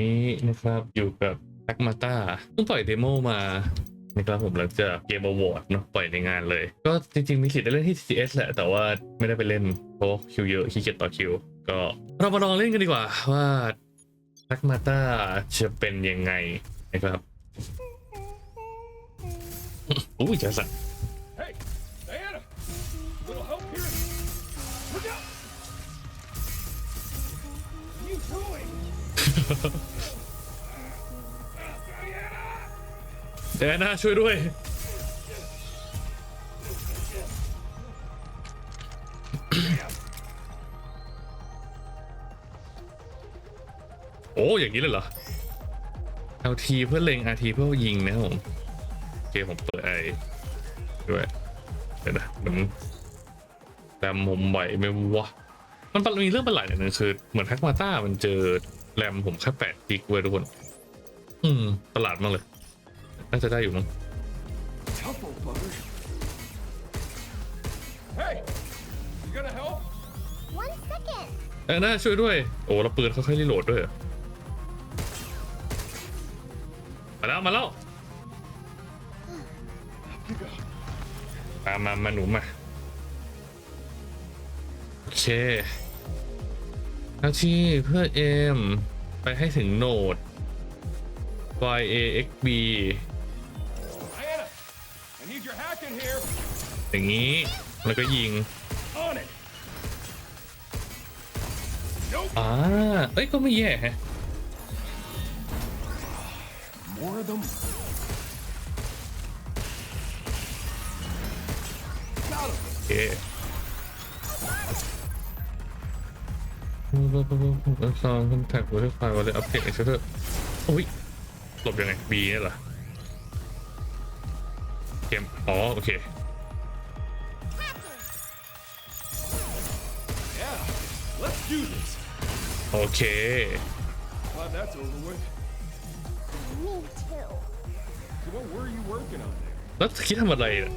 นี้นะครับอยู่กับแ a กมาตาเพิ่งปล่อยเดโมมานะครับผมหลังจากเกมอวอร์ดเนาะปล่อยในงานเลย ก็จริงๆ มีสิทธิ์ได้เล่นที่ TCS แหละ แต่ว่าไม่ได้ไปเล่นเพราะคิวเยอะขี้เกียจต่อคิว ก็เรามาลองเล่นกันดีกว่าว่าแ a กมาตาจะเป็นยังไงนะครับอุ้ยจะสั่น Diana! แดน่าช่วยด้วย โอ้ อย่างนี้เลยเหรอ LT เพื่อเล็ง RT เพื่อยิงนะครับผมโอเคผมเปิดไอด้วยเดี๋ยวนะมันแต่มุมไหวไหม่วะมันปะมีเรื่องประหลาดอย่างหนึงคือ เหมือนแพ็กมาต้ามันเจอ แรมผมแค่แปดกิกเว้ยทุกคน อืมประหลาดมากเลย น่าจะได้อยู่มั้ง Tough old bugger. Hey! You gonna help? One second. เออน่าช่วยด้วย โอ้แล้วปืนเขาค่อยๆรีโหลดด้วยเหรอมาแล้วมาแล้ว You go. ตามมามาหนูมาโอเคหน้าที่เพื่อเอม ไปให้ถึงโหนด y a x b Diana! I need your hack in here! อย่างนี้ แล้วก็ยิง On it! Nope! อ่าเอ้ย ก็ไม่แย่ฮะ บบบบอันซองคุณแท็กไว้ที่ไฟไว้เลยอัปเดตเอ็กซ์เตอร์อุ้ยหลบยังไง B เนี่เหรอเกมอ๋อโอเคโอเคแล้วคิดทำอะไรอะ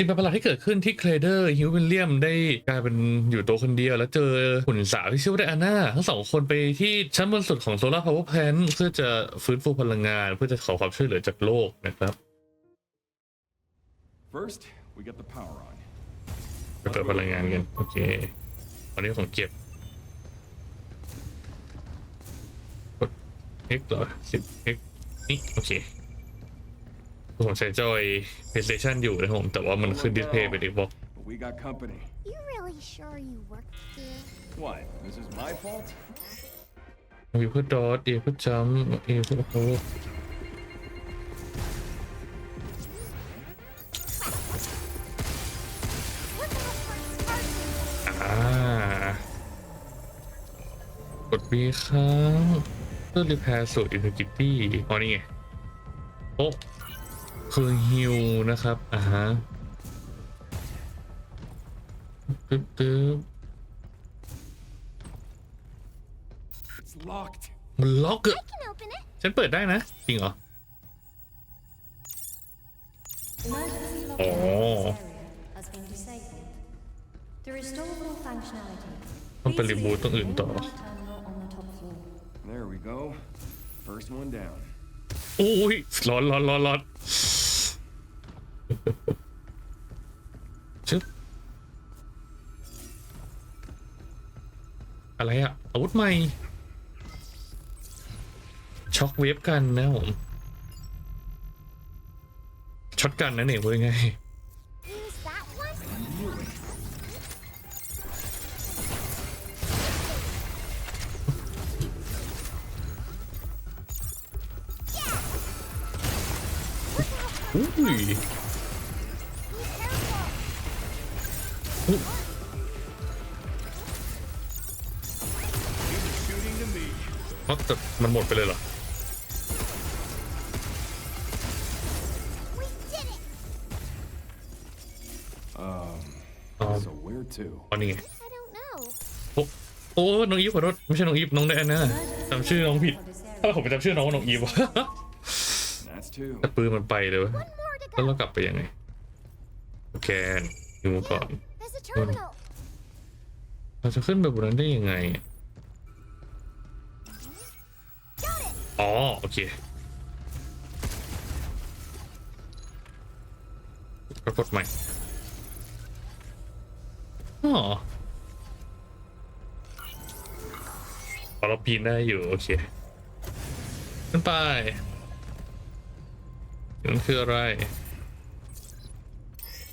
สิ่งประหลาดที่เกิดขึ้นที่เคลเดอร์ฮิววิลเลียมได้กลายเป็นอยู่ตัวคนเดียว แล้วเจอหุ่นสาวที่ชื่อว่าไดอาน่าทั้งสองคนไปที่ชั้นบนสุดของโซลาร์พาวเวอร์แพลนเพื่อจะฟื้นฟูพลังงาน เพื่อจะขอความช่วยเหลือจากโลกนะครับ First, we get the power on. ไปเปิดพลังงานกัน โอเคตอนนี้ผมเก็บกด X เหรอสิบ X นี่ โอเค ผมใช้จอย PlayStation อยู่นะครับผมแต่ว่ามันขึ้นดิสเพย์เป็น Xbox But we got company. You really sure you worked here? What? This is my fault? มีเพื่อดอทเอเพื่อจัมเอเพื่อโอ้ Look out for Sparky. อ่ากดมีค้างเพื่อรีแพร์สูตรอินทิกิตี้อ๋อนี่ไงโอ้ คือฮิวนะครับ อ่าฮะตึ๊บตึ๊บ It's locked. มันล็อกอะ I can open it. ฉันเปิดได้นะ จริงเหรอ Emergency lock Oh. in this area has been disabled. To restore full functionality, ต้องไปรีบูตตรงอื่นต่อ Power terminal on the top floor. There we go. First one down. โอ้ยร้อนร้อนร้อนร้อน ชึบอะไรอะอาวุธใหม่ ช็อกเวฟกันนะผมช็อตกันนั่นเองพูดง่าย Use that one. ๆอุ้ย เพราะแต่มันหมดไปเลยเหรอ We did it. Um, Um. so where to? ตอนนี้ไง I don't know. โอ้โอ้น้องอีฟขอโทษไม่ใช่น้องอีฟน้องแดนนะจำชื่อน้องผิดถ้าผมไปจำชื่อน้องว่าน้องอีฟวะ That's two. แต่ปืนมันไปเลยเว้ย One more to แล้วเรา go. กลับไปยังไงโอเคดูก่อน There's a terminal. เราจะขึ้นไปบนนั้นได้ยังไง อ๋อ โอเคก็กดใหม่ อ๋อพอเราปีนได้อยู่ โอเคขึ้นไปนั่นคืออะไร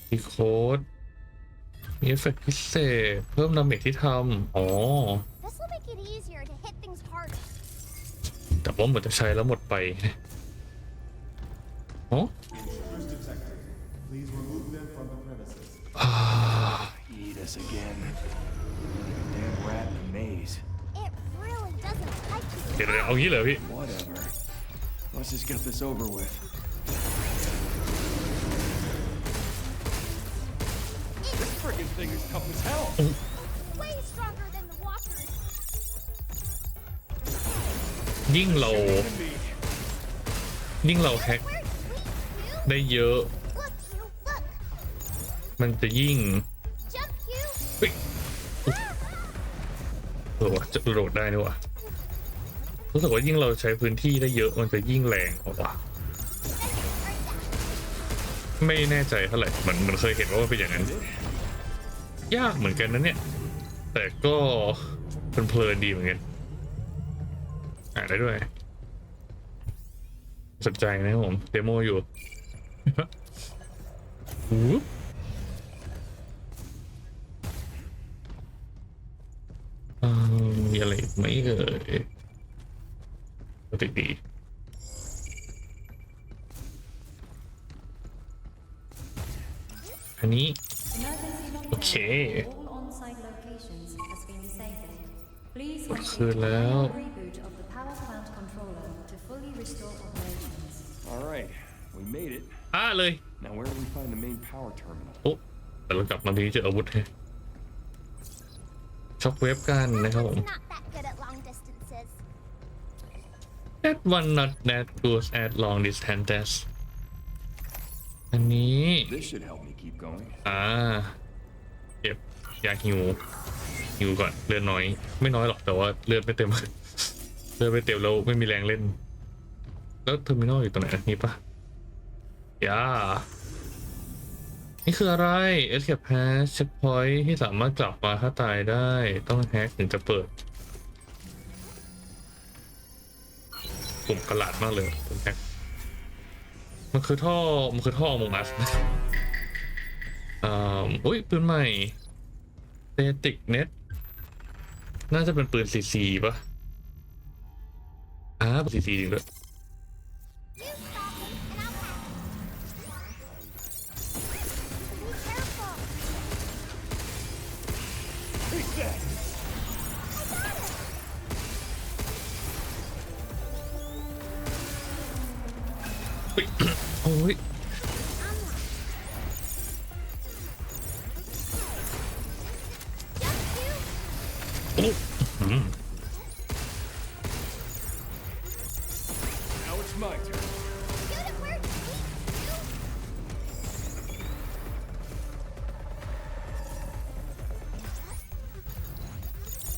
มีโค้ด มีเอฟเฟกต์พิเศษ เพิ่มดาเมจที่ทำ อ๋อ This will make it easier to hit things harder. แต่ว่าเหมือนจะใช้แล้วหมดไปอ๋อ Please remove them from the premises. Eat us again. Damn rat in a maze. It really doesn't like you. เดี๋ยวๆเอางี้เลยพี่ thing is tough as hell. Way stronger than the walkers. ยิ่งเรา Can be. ยิ่งเราแฮก Where's Sweet Hugh? ได้เยอะ Look, Hugh, look. มันจะยิ่ง Jump, Hugh. เฮ้ยเออวะจะโดดได้นี่วะรู้สึกว่ายิ่งเราใช้พื้นที่ได้เยอะมันจะยิ่งแรงออกว่ะ Then you hurt that. ไม่แน่ใจเท่าไหร่เหมือนมันเคยเห็นว่ามันเป็นอย่างนั้น ยากเหมือนกันนะเนี่ย แต่ก็เพลินดีเหมือนกัน อ่านได้ด้วย สนใจนะครับผม เดโมอยู่วูบอ่ามีอะไรไหมเอ่ยปกติดีอันนี้ Emergency lockdown Okay. of all on-site locations has been disabled. Please ก็ complete คือ a แล้ว manual reboot of the power plant controller to fully restore operations. All right, we made it. อ่าเลย Now where do we find the main power terminal? โอ้แต่เรากลับมาทีเจออาวุธให้ช็อกเวฟกันนะครับผม Not that good at long distances. That one not that good at long distance อันนี้ This should help me keep going. อ่าเก็บ ยาฮิวฮิวก่อนเลือดน้อย ไม่น้อยหรอกแต่ว่าเลือดไม่เต็ม เลือดไม่เต็มแล้วไม่มีแรงเล่น แล้วเทอร์มินอลอยู่ตรงไหนนี่ปะยานี่คืออะไร Escape Hatch Checkpoint ที่สามารถกลับมาถ้าตายได้ต้องแฮกถึงจะเปิดกลุ่มกระหลาดมากเลยผมแฮกมันคือท่อ มันคือท่อมงอัสอ่าอุ้ยปืนใหม่ เตติกเน็ตน่าจะเป็นปืนซีซีปะอ้าปืนซีซีจริงด้วย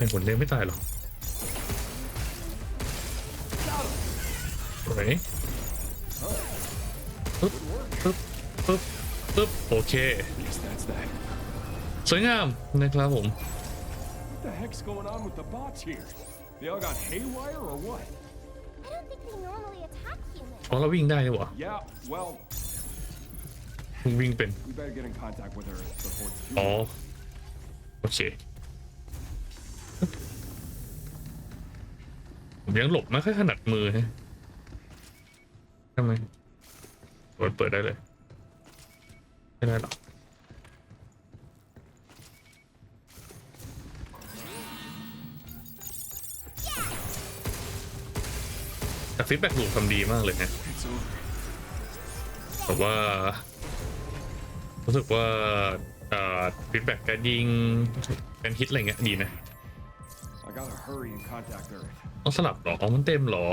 เป็นผลเล่นไม่ตายหรอกไหนปึ๊บปึ๊บปึ๊บปึ๊บโอเค Guess that's that. สวยงามนะครับผม What the heck's going on with the bots here? They all got haywire or what? I don't think they normally attack humans. อ๋อเราวิ่งได้นี่หว่า Yeah, well, วิ่งเป็น we better get in contact with her before it's too อ๋อ late. โอเค ผมยังหลบไม่ค่อยถนัดมือฮะทำไมเปิดเปิดได้เลย ไม่ได้หรอกแต่ฟีดแบ็กลูกทำดีมากเลยนะแต่ว่า รู้สึกว่าฟีดแบ็กการยิงการฮิตอะไรเงี้ยดีนะ I gotta hurry and contact Earth. ต้องสลับเหรออ๋อมันเต็มเหรอ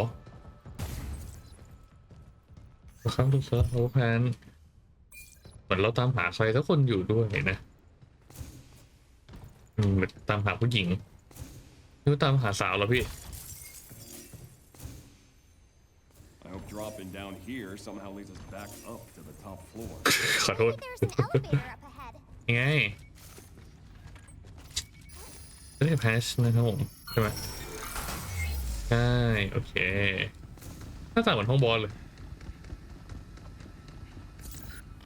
ข้างทุกเซิร์ฟโอแพนเหมือนเราตามหาใครสักคนอยู่ด้วยนะอืมเหมือนตามหาผู้หญิงหรือตามหาสาวเหรอพี่ dropping down here somehow leads us back up to the top floor. ขอโทษ There's an elevator up ahead. ยังไงเรียกแพชนะครับผมใช่ไหม ใช่โอเคหน้าตาเหมือนห้องบอลเลย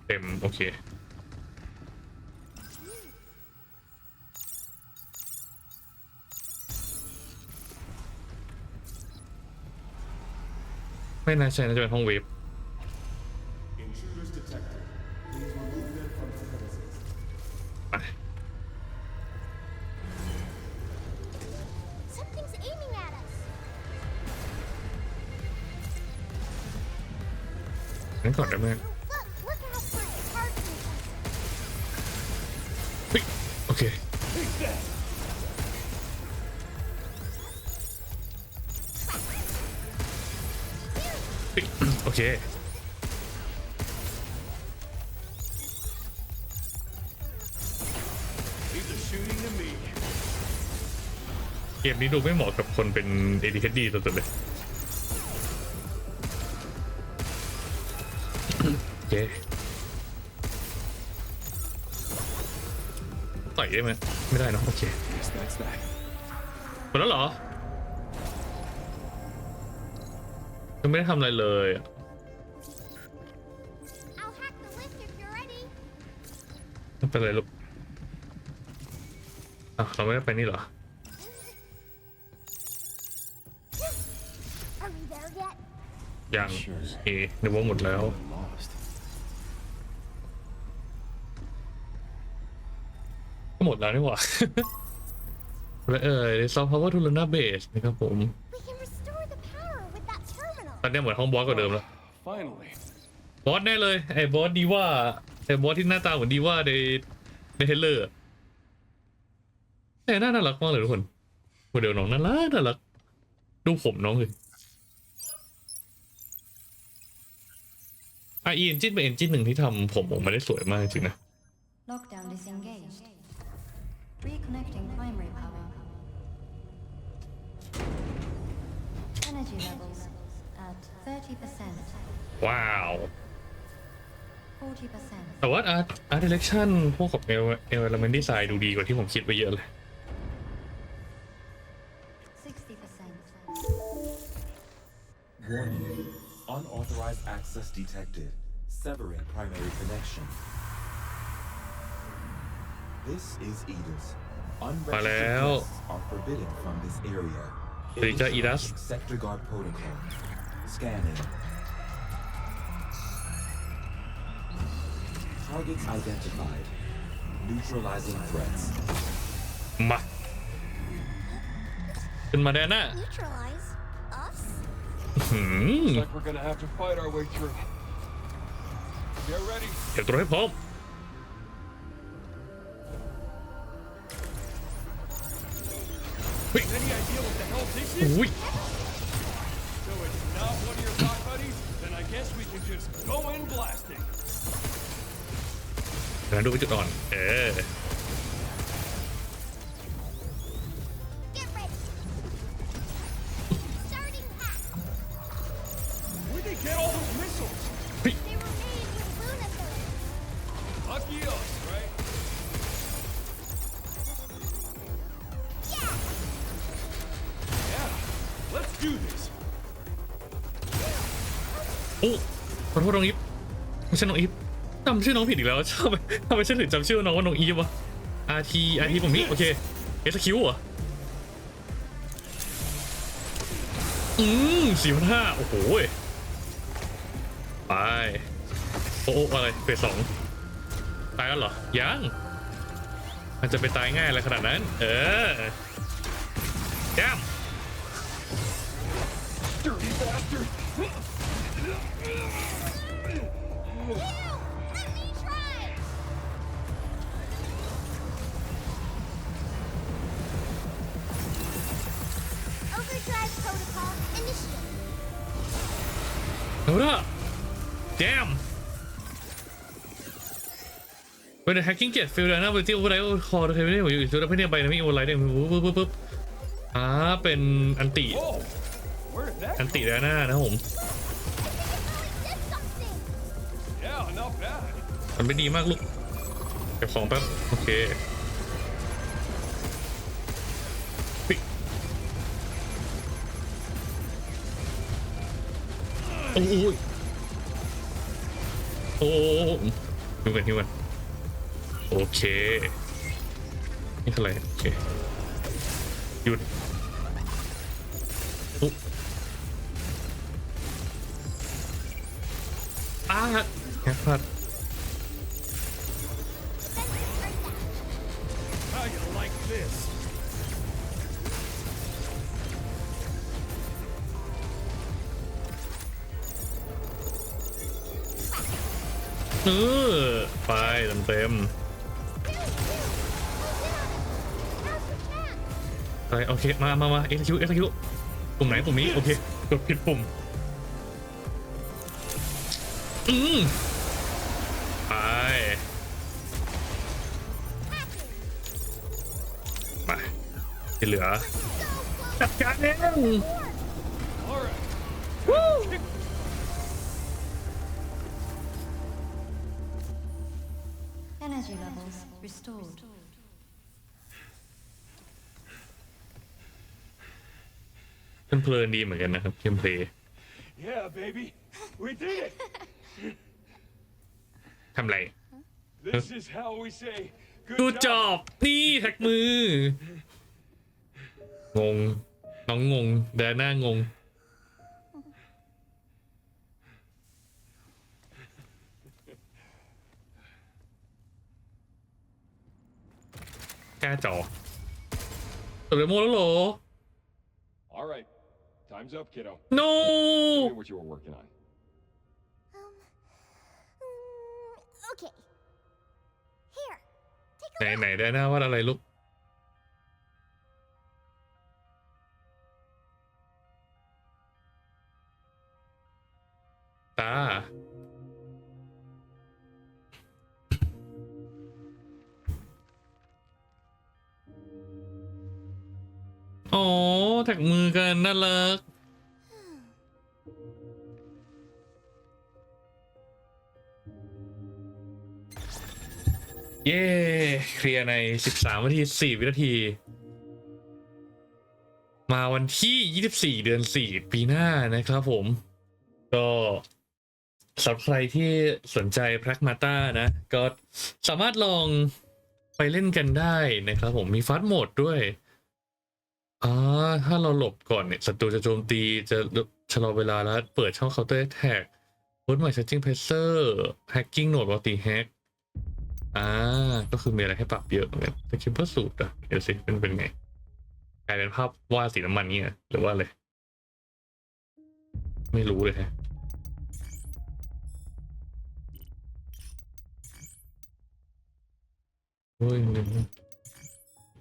เต็ม โอเคไม่น่าใช่น่าจะเป็นห้องเวฟั้นก่อนนะเมื่อโอเคโอเคเกมนี้ดูไม่เหมาะกับคนเป็นเอดีคดีสุดๆเลย เคต่อยได้ไหมไม่ได้เนอะโอเค Yes, that's that. หมดแล้วเหรอยังไม่ได้ทำอะไรเลยอะ I'll hack the lift if you're ready. ไม่เป็นไรลูกอะเราไม่ได้ไปนี่เหรอ Are we there yet? ยังเอนึกว่าหมดแล้ว หมดแล้วนี่หว่าและเอ่ยซอฟต์พาวเวอร์ทูลนาเบสนะครับผม We can restore the power with that terminal. ตอนนี้เหมือนห้องบอสกว่าเดิมแล้ว Finally. บอสแน่เลย ไอ้บอสดีว่า ไอ้บอสที่หน้าตาเหมือนดีว่าในในเทรลเลอร์อะแต่หน้าน่ารักมากเลยทุกคนโมเดลน้องน่ารักน่ารัก ดูผมน้องเลยไอเอ็นจินเป็นเอนจินหนึ่งที่ทำผมออกมาได้สวยมากจริงๆนะ Lockdown disengaged. Reconnecting primary power. Energy levels at 30%, ว้าว 40%, แต่ว่าอาร์ตอาร์ตเดเรคชั่นพวกกับเอลเอลเมนต์ดีไซน์ดูดีกว่าที่ผมคิดไปเยอะเลย 60%. Warning. Unauthorized access detected. Severing primary connection. This is Edis. Valeu. Unregistered guests are forbidden from this area. Dita Edis. Initiating Sector guard protocol. Scanning. Targets identified. Neutralizing threats. มาขึ้นมาแดนน่ะ Neutralize us? หืม Looks like we're gonna have to fight our way through. Get ready. เก็บตัวให้พร้อม Wait. Any idea what the hell this is? Wait. So it's not one of your rock buddies? Then I guess we can just go in blasting. Can I do it on? Eh. อโทษน้องอีฟไม่ใช่น้องอีฟจำชื่อน้องผิดอีกแล้วชอบทำไมฉันถึงจำชื่อน้องว่าน้องอีฟวะ RT RT ผมนี่โอเค SQ เหรออืมสี่พันห้าโอ้โหยไปโอ้โอะไรเฟสสองตายแล้วเหรอ ยังมันจะไปตายง่ายอะไรขนาดนั้น เออแย้ม Dirty bastard. Ew. Let me try. Overdrive protocol initiated. เอาละแจม When the hacking gets failed and ability override call the capability of user to by dynamic override เนี่ยปุ๊บปุ๊บปุ๊บปุ๊บอ่าเป็นอันติ Whoa. Where did that อัน come ติแดน่านะครับผม มันไม่ดีมากลูกเก็บของแป๊บโอเคปิดโอ้ยโอ้ดูกันที่วันโอเค นี่อะไรโอเคหยุดอ้าแค่พลาด like this? เออไปเต็มเต็มๆไปโอเค มามามาเอ็กซ์คิวเอ็กซ์คิวปุ่มไหนปุ่มนี้ โอเคกดผิดปุ่ม อืมไป ที่เหลือจัดการเอง All right. วู้ Energy levels restored. เพลินๆดีเหมือนกันนะครับเกมเพลย์ Yeah, baby. We did it. ทำไร This is how we say ดู good จอบ นี่แท็กมือ งง น้องงงเดินหน้างงกล้าจอตัวเรโมแล้วเหรอ All right. Time's up, kiddo. no Tell me what you were working on. Um. mm, Okay. Here. Take ไหน a ไหน look. ได้หน้าว่าอะไรลูก ตาอ๋อแท็กมือกันน่ารักเย้ เคลียร์ใน 13นาที4วินาที มาวันที่ 24 เดือน 4 ปีหน้านะครับผม ก็ สำหรับใครที่สนใจแพร็กมาตานะ ก็สามารถลองไปเล่นกันได้นะครับผมมีฟาสต์โหมดด้วยอ่าถ้าเราหลบก่อนเนี่ยศัตรูจะโจมตีจะชะลอเวลาแล้ว เปิดช่อง counter attack บนใหม่ charging pressure hacking node multi hack อ่า ก็คือมีอะไรให้ปรับเยอะเหมือนกันแต่คิดว่าสูตรอะเดี๋ยวสิเป็นเป็นไงกลายเป็นภาพวาดสีน้ำมันเนี่ยหรือว่าอะไร ไม่รู้เลยฮะ โอ้ย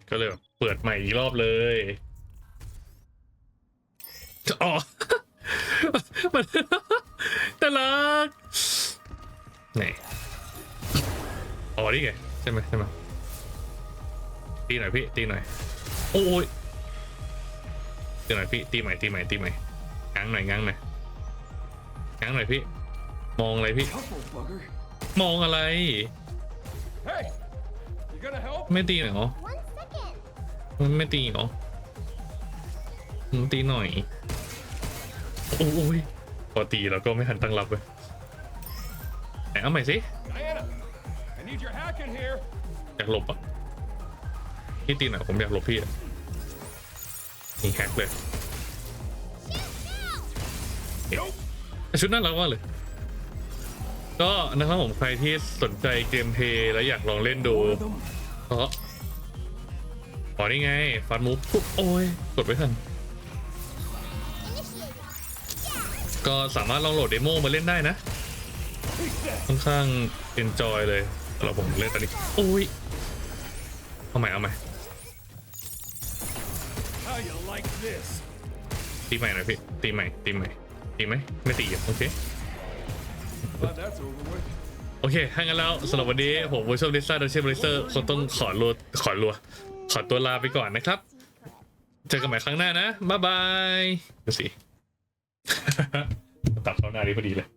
ก็เลยแบบเปิดใหม่อีกรอบเลยอ๋อมันน่ารักไหนอ๋อนี่ไงใช่ไหมใช่ไหมตีหน่อยพี่ตีหน่อยโอ้ยตีหน่อยพี่ตีใหม่ตีใหม่ตีใหม่ง้างหน่อยง้างหน่อยง้างหน่อยพี่ มองอะไรพี่ Careful, bugger. มองอะไร ไม่ตีหน่อยเหรอมันไม่ตีเหรอมึงตีหน่อย โอ้ยพอตีแล้วก็ไม่ทันตั้งรับเลยไหนเอาใหม่สิอยากหลบอะพี่ตีหน่อยผมอยากหลบพี่อะนี่แฮกเลยชุดน่ารักมาเลย ก็นะครับผมใครที่สนใจเกมเพลย์และอยากลองเล่นดูก็อ๋อนี่ไงฟันมูฟปุ๊บโอ้ยกดไว้ทันก็สามารถลองโหลดเดโมมาเล่นได้นะ ค่อนข้างเอนจอยเลยสำหรับผมเล่นตอนนี้โอ้ยเอาใหม่เอาใหม่ตีใหม่หน่อยพี่ตีใหม่ตีใหม่ตีไหมไม่ตีอะโอเค โอเค ถ้างั้นแล้วสำหรับวันนี้ ผมวิชวลดิซ่าโดยเชฟบริเซอร์คงต้องขอรัวขอรัว ขอตัวลาไปก่อนนะครับ เจอกันใหม่ครั้งหน้านะ บ๊ายบายดูสิ ตัดเข้าหน้านี้พอดีเลย